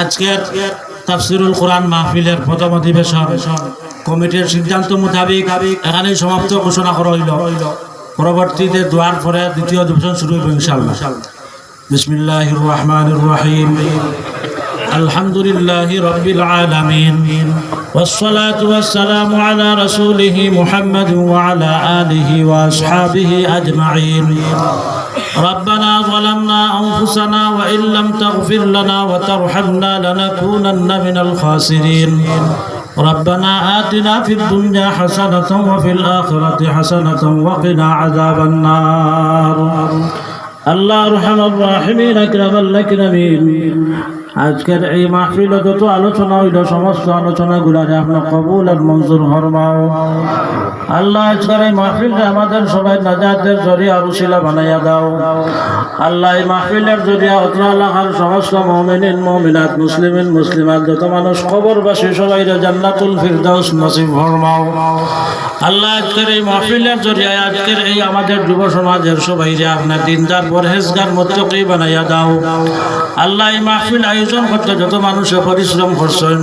আজকের তাফসিরুল কোরআন মাহফিলের প্রথম অধিবেশন কমিটির সিদ্ধান্ত মোতাবেক এখানে সমাপ্ত ঘোষণা করা হইল। পরবর্তীতে দোয়ার পরে দ্বিতীয় অধিবেশন শুরু হইল ইনশাআল্লাহ। বিসমিল্লাহ রহমান রহিম। আলহামদুলিল্লাহ রবিল আলমিন। والصلاة والسلام على رسوله محمد وعلى آله وأصحابه أجمعين. ربنا ظلمنا أنفسنا وإن لم تغفر لنا وترحمنا لنكونن من الخاسرين. ربنا آتنا في الدنيا حسنة وفي الآخرة حسنة وقنا عذاب النار. আল্লাহ রহমান আজকের এই মাহফিল যত আলোচনা হইল, সমস্ত আলোচনাগুলারে আপনার কবুল আর মঞ্জুর হরমাও আল্লাহ, আজকের এই মাহফিলটা আমাদের সবাই নাজাদের জরিয়া রুশিলা বানাইয়া দাও। আল্লাহ, এই মাহফিলের জরিয়া অত্রালাহার সমস্ত মমিনিন, মমিনাত, মুসলিমিন, মুসলিমাত, যত মানুষ খবরবাসী সবাই জান্নাতুল ফিরদাউস নসিব হরমাও আল্লাহ, আজকের এই মাহফিলের জরিয়া আজকের এই আমাদের যুব সমাজের সবাই যে আপনার দিনদার পরহেজগার মতকে বানাইয়া দাও। আল্লাহ মাহফিল আয়োজন করতে যত মানুষে পরিশ্রম করছেন,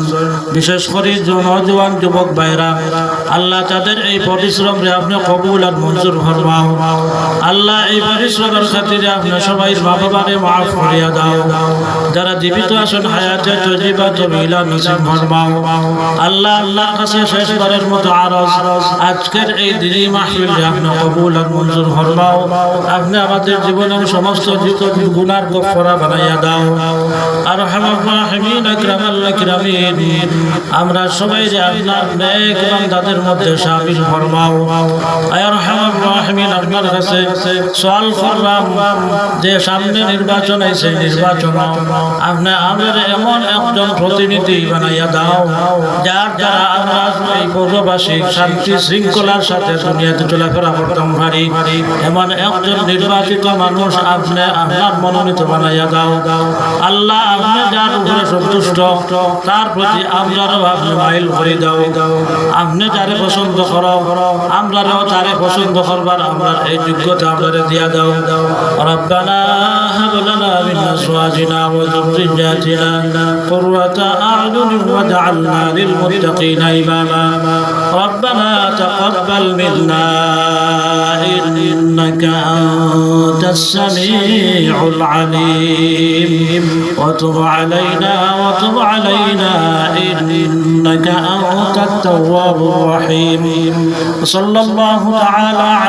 বিশেষ করে নজওয়ান যুবক ভাইরা আল্লাহ তাদের এই পরিশ্রম আপনি কবুল আর মঞ্জুর ফরমাও। আল্লাহ এই পরিশ্রমের খাতিরে আপনি সবাই বাবারে মাফ করিয়া দাও। যারা জীবিত আছেন, হায়াতে তজিবা তবিলা নসিব ফরমাও। আল্লাহ আল্লাহর কাছে শেষবারের মতো আরজ, আজকের এই দিনই মাহফিল আপনি কবুল আর মঞ্জুর ফরমাও। আপনি আমাদের জীবনের সমস্ত গুনার গফরা বানাইয়া দাও। আর হামিন আকরামাল আকরামিন আমরা সবাই যে আপনার নেক বান্দাদের শামিল ফরমাও। রহমান কাছে করলাম যে সামনে নির্বাচন আছে নির্বাচন আপনি আমাদের এমন একজন প্রতিনিধি বানাইয়া দাও, যার দ্বারা আমরা এই পৌরবাসী শান্তি শৃঙ্খলার সাথে দুনিয়াতে চলাফেরা করতাম পারি এমন একজন নির্বাচিত মানুষ আপনি আপনার মনোনীত বানাইয়া দাও আল্লাহ আপনি যার উপরে সন্তুষ্ট তার প্রতি আমরারও আপনি মাইল করে দাও আপনি যারে পছন্দ করো আমরারও তারে পছন্দ করবার আমরা এই যোগ্যতা আপনারে দিয়া দাও রব্বানা হাব লানা মিন আজওয়াজিনা ওয়া যুররিয়াতিনা قرة أعين واجعلنا للمتقين إماما ربنا تقبل منا إنك أنت السميع العليم. وتب علينا وتب علينا إنك أنت التواب الرحيم. صلى الله تعالى على